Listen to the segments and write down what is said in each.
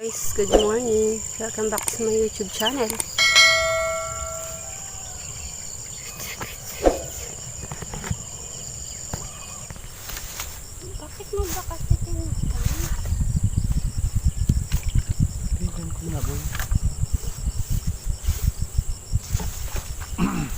Guys, good morning. Welcome back to my YouTube channel. Bakit mo ba kasi tinatang? Tignan ko na boy.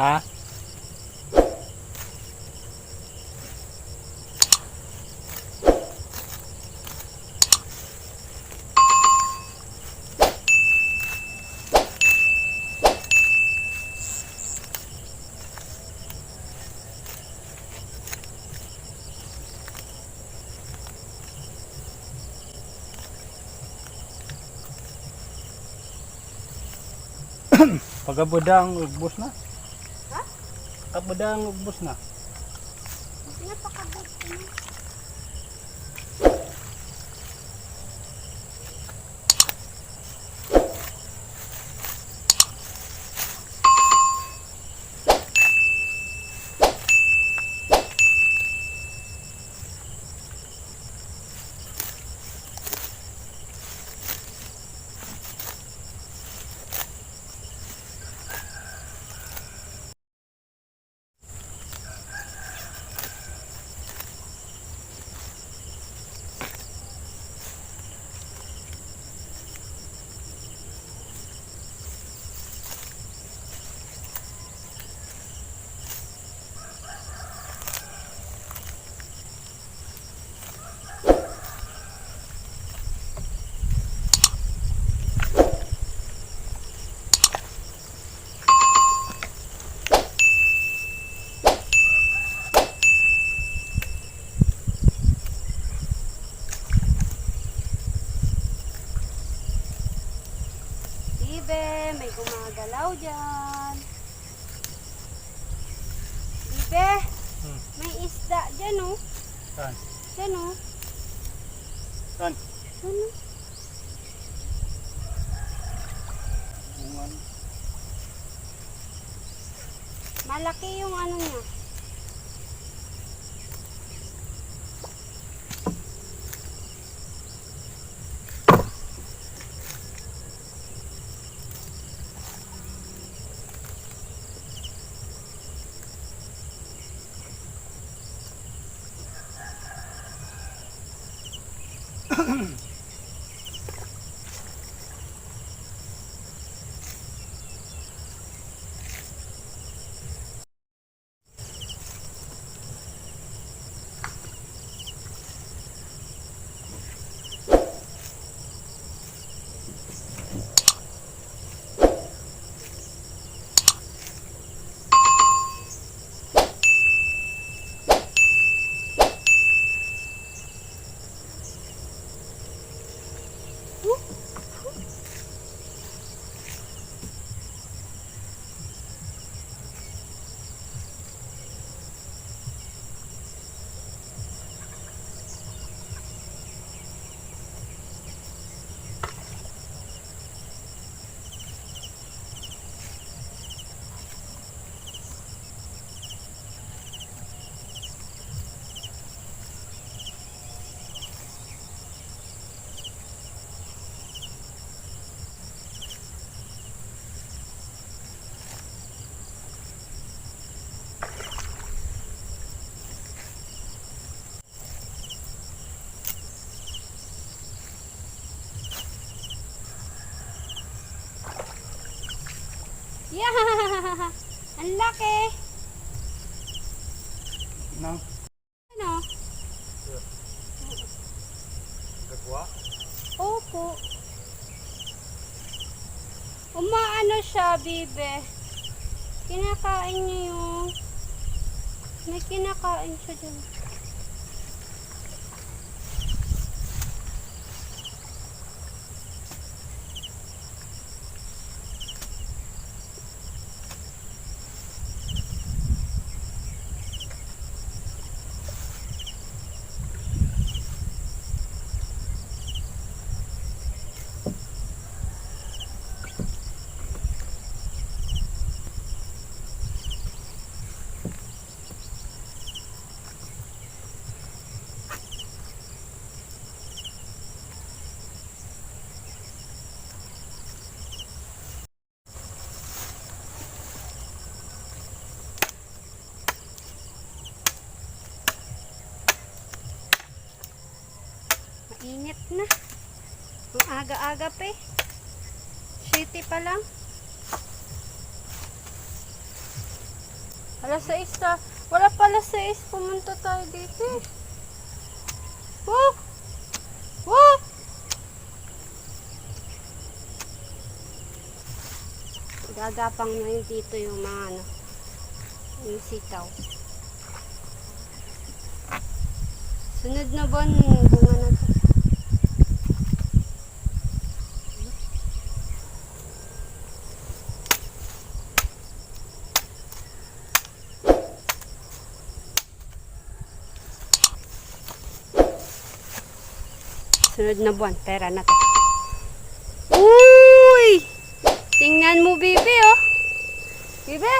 Ha? Pagabudang ubos na. Ha? Pagabudang ubos na. Napakabot ko na. Ibe, may gumagalaw dyan. Ibe, Hmm. may isda dyan oh. Saan? Dyan oh. Saan? Dyan oh. Ano? Malaki yung ano niya. 嗯 Yeah! Ang laki! Nang Ano? gagwa. Opo. Umaano siya, bibe. Kinakain niya yung... May kinakain siya dyan. Mainit na. Ang aga-aga pa eh. Shitty pa lang. Alas 6 na. Wala pa alas 6. Pumunta tayo dito eh. Woo! Woo! Gagapang na yung dito yung mga ano. Yung sitaw. Sunod na buwan, bunga na to. Sunod na buwan, pera na to. Uy! Tingnan mo, bibi, oh. Bibi!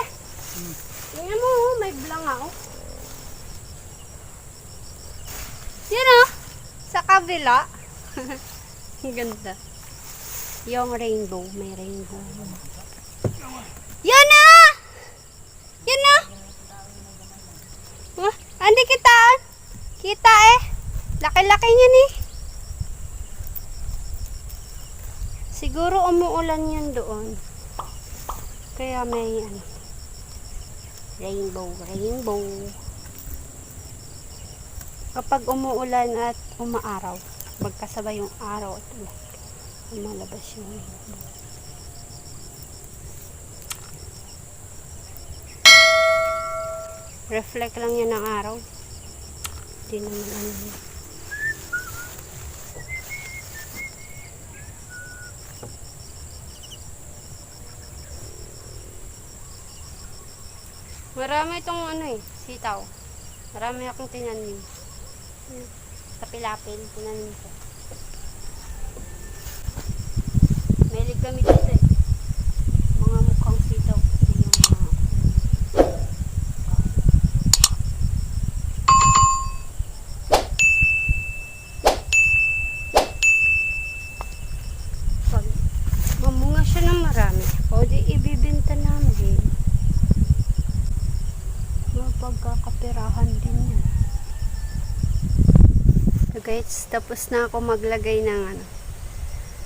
Tingnan mo, oh, may blanga, oh. Yan, oh. Sa kabila. Ang ganda. Yung rainbow, may rainbow. Yan na! Yan na! Oh, andi kita. Kita eh. Laki-laki niyan eh. Siguro umuulan yan doon. Kaya may ano. Rainbow, rainbow. Kapag umuulan at umaaraw, magkasabay yung araw at ulan, lumalabas yung rainbow. Reflect lang yan ng araw. Hindi naman ano. yun. Marami itong ano eh, sitaw. Marami akong tinanim. Sa pilapil, tinanim ko. Mahilig kami dito eh. Mga mukhang sitaw. Pag mamunga siya ng marami, o di ibibenta namin. Mapagkakapirahan din yan. So guys, tapos na ako maglagay ng ano,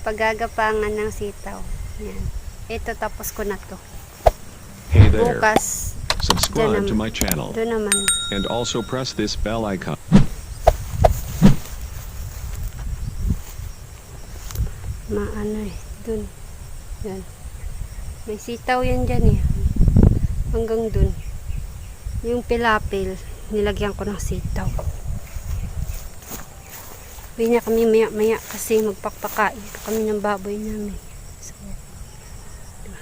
paggagapangan ng sitaw. Yan. Ito tapos ko na to. Hey there. Bukas, Subscribe to my channel doon naman. and also press this bell icon. Maano eh, dun. Yan. May sitaw yan dyan eh. Hanggang dun. Yung pilapil, nilagyan ko ng sitaw. Uwi na kami maya maya kasi magpakpakain pa kami ng baboy namin. So, diba?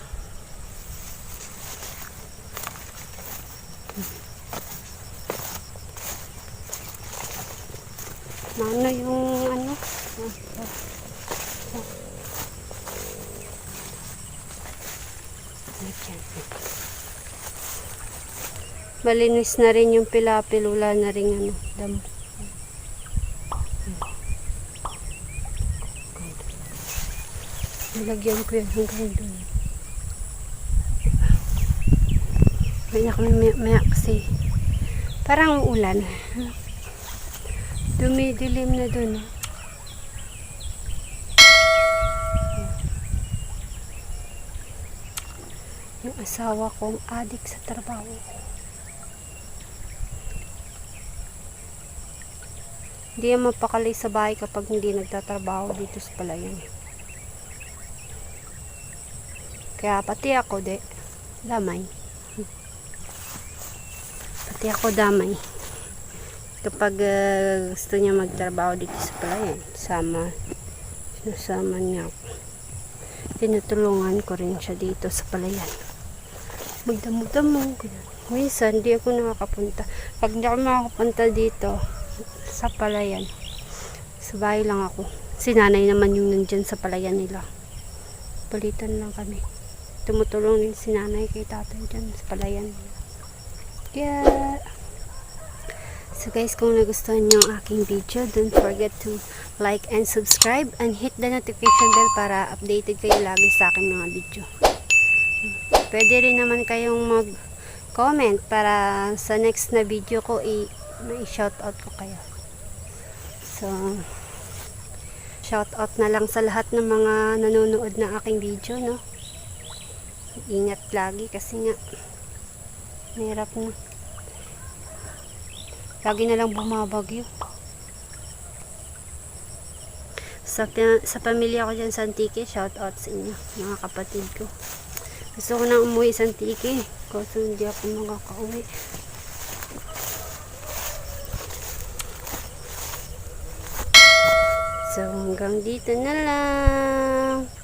Mano yung ano? Ah, ah. Malinis na rin yung pilapil, wala na rin ano, damo. Nilagyan ko yan hanggang doon. May na kami maya, maya kasi parang ulan. Dumidilim na doon. oh. Yung asawa kong adik sa trabaho. Hindi yan mapakali sa bahay kapag hindi nagtatrabaho dito sa palayan. Kaya pati ako de, damay. Pati ako damay. Kapag ah, gusto niya magtrabaho dito sa palayan, sama, sinasama niya ako. Tinutulungan ko rin siya dito sa palayan. Magdamo-damo. Minsan, di ako nakakapunta. Pag hindi ako makakapunta dito, sa palayan, sa lang ako. Sinanay naman yung nandyan sa palayan nila. Palitan lang kami. Tumutulong din si nanay kay tatay dyan sa palayan nila. Kaya, So guys, kung nagustuhan nyo ang aking video, don't forget to like and subscribe and hit the notification bell para updated kayo lagi sa aking mga video. Pwede rin naman kayong mag-comment para sa next na video ko i-shoutout ko kayo. So, shoutout na lang sa lahat ng mga nanonood ng aking video, no? Ingat lagi kasi nga mahirap na. Lagi na lang bumabagyo. Sa, sa pamilya ko dyan sa Antique, shout out sa inyo, mga kapatid ko. Gusto ko na umuwi sa Antique, kasi hindi ako makakauwi. So, hanggang dito na lang.